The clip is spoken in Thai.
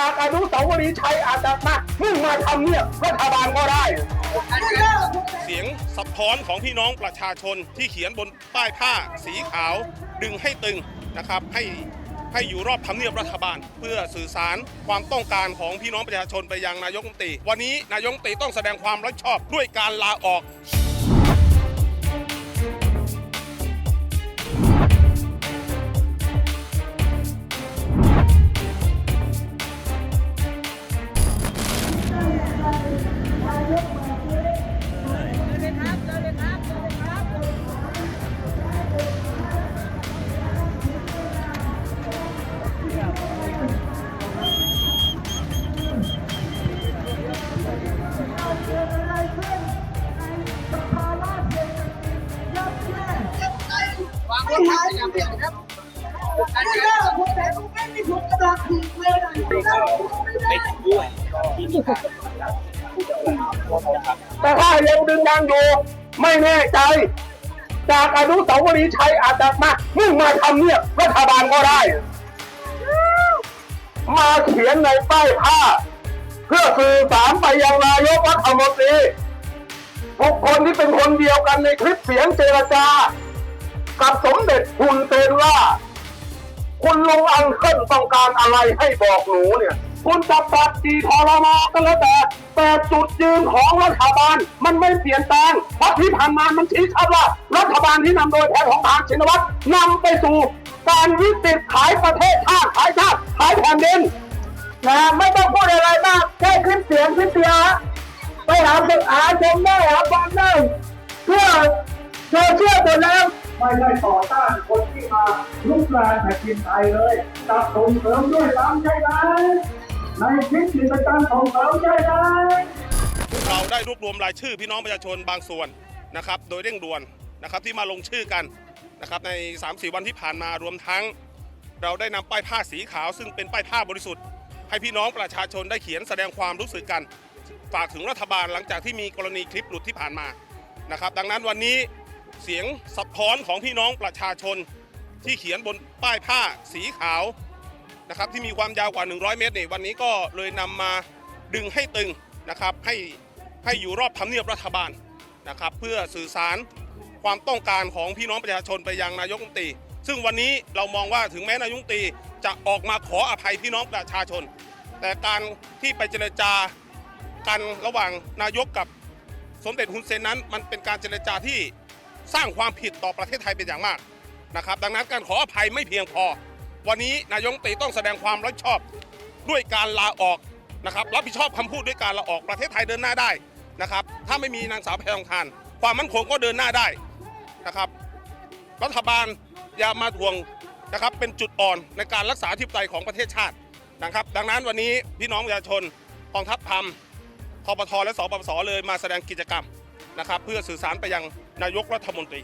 จากอนุสาวรีย์ชัยอาจจะมามุ่งมาทำเนี่ยรัฐบาลก็ได้ เสียงสะท้อนของพี่น้องประชาชนที่เขียนบนป้ายผ้าสีขาวดึงให้ตึงนะครับให้ให้อยู่รอบทำเนียบรัฐบาล เพื่อสื่อสารความต้องการของพี่น้องประชาชนไปยังนายกรัฐมนตรีวันนี้นายกรัฐมนตรีต้องแสดงความรับผิดชอบด้วยการลาออก วางรถครับอย่าเปลี่ยนครับการเงินผมแต่ผมไม่มีผมกระดาษผิดเลยนะไม่ถึงด้วยแต่ถ้ายังดึงยังอยู่ไม่แน่ใจ จากอนุสาวรีย์ชัยอาจจะมามุ่งมาทำเนี่ยรัฐบาลก็ได้ มาเขียนในป้ายผ้า เพื่อสื่อสารไปยังนายกรัฐมนตรีทุกคนที่เป็นคนเดียวกันในคลิปเสียงเจรจา กับสมเด็จคุณเตนว่า คุณลุงอังเคิลต้องการอะไรให้บอกหนูเนี่ย คุณจะปัดจีทรมก็แล้วแต่ แต่จุดยืนของรัฐบาลมันไม่เปลี่ยนแปลงเพราะที่ผ่านมามันชี้ชัดว่า รัฐบาลที่นำโดยแพทของทานชินวัตรนำไปสู่ การวิกฤตขายประเทศชาติขายชาติขายแผ่นดินนะไม่ต้องพูดอะไรมากแค่คลิปเสียงคลิปเสียงไปหาศึกหาชมได้หาฟังได้เพื่อเธอเชื่อหมดแล้ว ไม่ได้ต่อต้านคนที่มาลุกรานแผ่นดินไทยเลยกลับส่งเสริมด้วยซ้ำใช่ไหมในคลิปที่เป็นการส่งเสริมใช่ไหมเราได้รวบรวมรายชื่อพี่น้องประชาชนบางส่วนนะครับ โดยเร่งด่วนนะครับที่มาลงชื่อกันนะครับใน 3-4 วันที่ผ่านมารวมทั้ง เราได้นำป้ายผ้าสีขาว ซึ่งเป็นป้ายผ้าบริสุทธิ์ ให้พี่น้องประชาชนได้เขียนแสดงความรู้สึกกัน ฝากถึงรัฐบาลหลังจากที่มีกรณีคลิปหลุดที่ผ่านมานะครับ ดังนั้นวันนี้ เสียงสะท้อนของพี่น้องประชาชน ที่เขียนบนป้ายผ้าสีขาวนะครับที่มีความยาวกว่า 100 เมตรนี่วันนี้ก็เลยนำมาดึงให้ตึงนะครับให้ให้อยู่รอบทำเนียบรัฐบาลนะครับเพื่อสื่อสารความต้องการของพี่น้องประชาชนไปยังนายกรัฐมนตรี ซึ่งวันนี้เรามองว่าถึงแม้นายกรัฐมนตรีจะออกมาขออภัยพี่น้องประชาชน แต่การที่ไปเจรจากันระหว่างนายกกับสมเด็จฮุนเซนนั้น มันเป็นการเจรจาที่ สร้างความผิดต่อประเทศไทยเป็นอย่างมากนะครับ ดังนั้นการขออภัยไม่เพียงพอ วันนี้นายกรัฐมนตรีต้องแสดงความรับผิดชอบด้วยการลาออกนะครับ รับผิดชอบคำพูดด้วยการลาออกประเทศไทยเดินหน้าได้นะครับ ถ้าไม่มีนางสาวแพรทองทาน ความมั่นคงก็เดินหน้าได้นะครับ รัฐบาลอย่ามาทวงนะครับเป็นจุดอ่อนในการรักษาธิปไตยของประเทศชาตินะครับ ดังนั้นวันนี้พี่น้องประชาชนกองทัพธรรมทปทและสปปสเลยมาแสดงกิจกรรมนะครับ เพื่อสื่อสารไปยัง นายกรัฐมนตรี